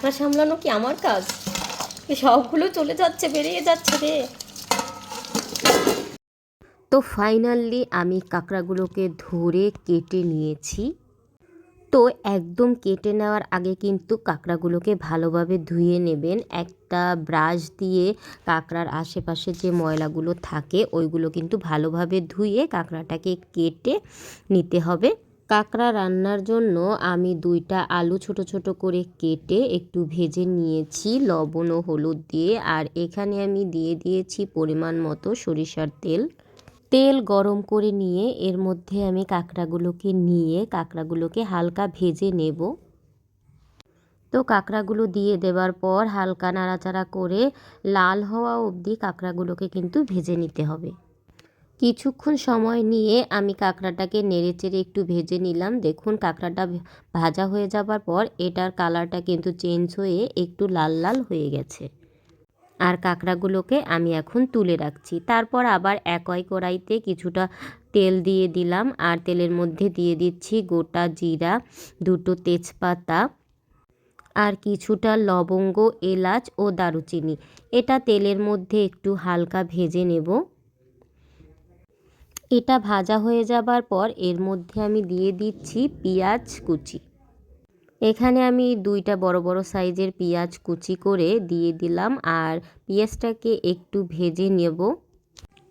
কাঁকড়া সামলানো কি আমার কাজ? সবগুলো চলে যাচ্ছে, বেরিয়ে যাচ্ছে রে। তো ফাইনালি আমি কাঁকড়াগুলোকে ধরে কেটে নিয়েছি। তো একদম কেটে নেওয়ার আগে কিন্তু কাঁকড়াগুলোকে ভালোভাবে ধুয়ে নেবেন। একটা ব্রাশ দিয়ে কাঁকড়ার আশেপাশে যে ময়লাগুলো থাকে, ওইগুলো কিন্তু ভালোভাবে ধুয়ে কাঁকড়াটাকে কেটে নিতে হবে। কাঁকড়া রান্নার জন্য আমি দুইটা আলু ছোট ছোট করে কেটে একটু ভেজে নিয়েছি, লবণ ও হলুদ দিয়ে। আর এখানে আমি দিয়ে দিয়েছি পরিমাণ মতো সরিষার তেল। তেল গরম করে নিয়ে এর মধ্যে আমি কাঁকড়াগুলোকে নিয়ে কাঁকড়াগুলোকে হালকা ভেজে নেব। তো কাঁকড়াগুলো দিয়ে দেওয়ার পর হালকা নাড়াচাড়া করে লাল হওয়া অবধি কাঁকড়াগুলোকে কিন্তু ভেজে নিতে হবে। কিছুক্ষণ সময় নিয়ে আমি কাঁকড়াটাকে নেড়ে চেড়ে একটু ভেজে নিলাম। দেখুন, কাঁকড়াটা ভাজা হয়ে যাবার পর এটার কালারটা কিন্তু চেঞ্জ হয়ে একটু লাল লাল হয়ে গেছে। আর কাঁকড়াগুলোকে আমি এখন তুলে রাখছি। তারপর আবার একই কড়াইতে কিছুটা তেল দিয়ে দিলাম। আর তেলের মধ্যে দিয়ে দিচ্ছি গোটা জিরা, দুটো তেজপাতা আর কিছুটা লবঙ্গ, এলাচ ও দারুচিনি। এটা তেলের মধ্যে একটু হালকা ভেজে নেব। এটা ভাজা হয়ে যাবার পর এর মধ্যে আমি দিয়ে দিচ্ছি পেঁয়াজ কুচি। এখানে আমি দুইটা বড় বড় সাইজের পেঁয়াজ কুচি করে দিয়ে দিলাম আর পেঁয়াজটাকে একটু ভেজে নেব।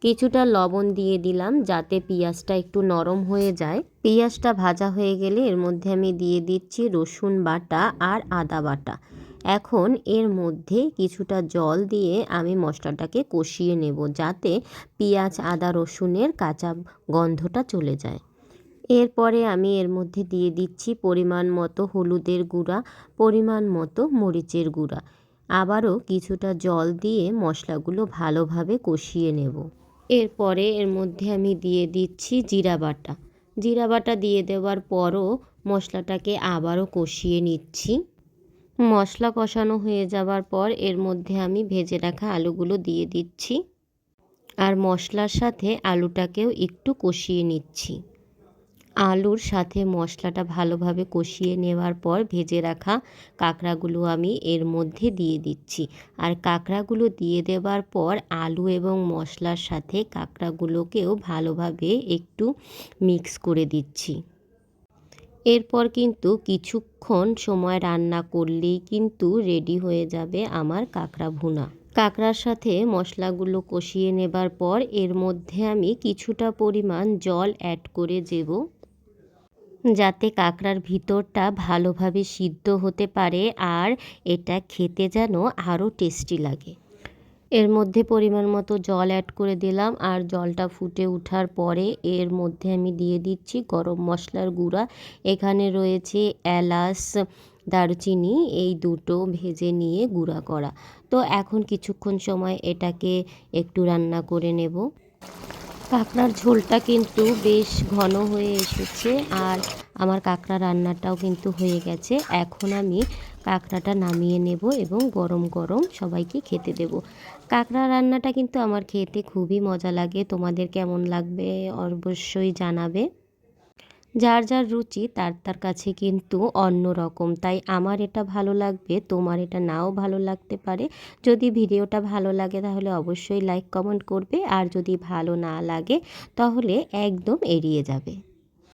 কিছুটা লবণ দিয়ে দিলাম যাতে পেঁয়াজটা একটু নরম হয়ে যায়। পেঁয়াজটা ভাজা হয়ে গেলে এর মধ্যে আমি দিয়ে দিচ্ছি রসুন বাটা আর আদা বাটা। এখন এর মধ্যে কিছুটা জল দিয়ে আমি মশলাটাকে কষিয়ে নেব যাতে পেঁয়াজ, আদা, রসুনের কাঁচা গন্ধটা চলে যায়। এরপরে আমি এর মধ্যে দিয়ে দিচ্ছি পরিমাণ মতো হলুদের গুঁড়া, পরিমাণ মতো মরিচের গুঁড়া। আবারও কিছুটা জল দিয়ে মশলাগুলো ভালোভাবে কষিয়ে নেব। এরপরে এর মধ্যে আমি দিয়ে দিচ্ছি জিরা বাটা। জিরা বাটা দিয়ে দেওয়ার পরও মশলাটাকে আবারও কষিয়ে নিচ্ছি। মশলা কষানো হয়ে যাওয়ার পর এর মধ্যে আমি ভেজে রাখা আলুগুলো দিয়ে দিচ্ছি আর মশলার সাথে আলুটাকেও একটু কষিয়ে নিচ্ছি। আলুর সাথে মশলাটা ভালোভাবে কষিয়ে নেওয়ার পর ভেজে রাখা কাঁকড়াগুলো আমি এর মধ্যে দিয়ে দিচ্ছি। আর কাঁকড়াগুলো দিয়ে দেওয়ার পর আলু এবং মশলার সাথে কাঁকড়াগুলোকেও ভালোভাবে একটু মিক্স করে দিচ্ছি। এরপর কিন্তু কিছুক্ষণ সময় রান্না করলেই কিন্তু রেডি হয়ে যাবে আমার কাঁকড়া ভুনা। কাঁকড়ার সাথে মশলাগুলো কষিয়ে নেবার পর এর মধ্যে আমি কিছুটা পরিমাণ জল অ্যাড করে দেব। যাতে কাঁকড়ার ভিতরটা ভালোভাবে সিদ্ধ হতে পারে আর এটা খেতে যেন আরও টেস্টি লাগে। এর মধ্যে পরিমাণ মতো জল অ্যাড করে দিলাম। আর জলটা ফুটে ওঠার পরে এর মধ্যে আমি দিয়ে দিচ্ছি গরম মশলার গুঁড়া। এখানে রয়েছে এলাচ, দারচিনি, এই দুটো ভেজে নিয়ে গুঁড়া করা। তো এখন কিছুক্ষণ সময় এটাকে একটু রান্না করে নেব। কাঁকড়ার ঝোলটা কিন্তু বেশ ঘন হয়ে এসেছে আর আমার কাঁকড়া রান্নাটাও কিন্তু হয়ে গেছে। এখন আমি কাঁকড়াটা নামিয়ে নেব এবং গরম গরম সবাইকে খেতে দেব। কাঁকড়া রান্নাটা কিন্তু আমার খেতে খুবই মজা লাগে। তোমাদের কেমন লাগবে অবশ্যই জানাবে। যার যার রুচি তার তার কাছে কিন্তু অন্য রকম। তাই আমার এটা ভালো লাগবে, তোমার এটা নাও ভালো লাগতে পারে। যদি ভিডিওটা ভালো লাগে তাহলে অবশ্যই লাইক কমেন্ট করবে। আর যদি ভালো না লাগে তাহলে একদম এড়িয়ে যাবে।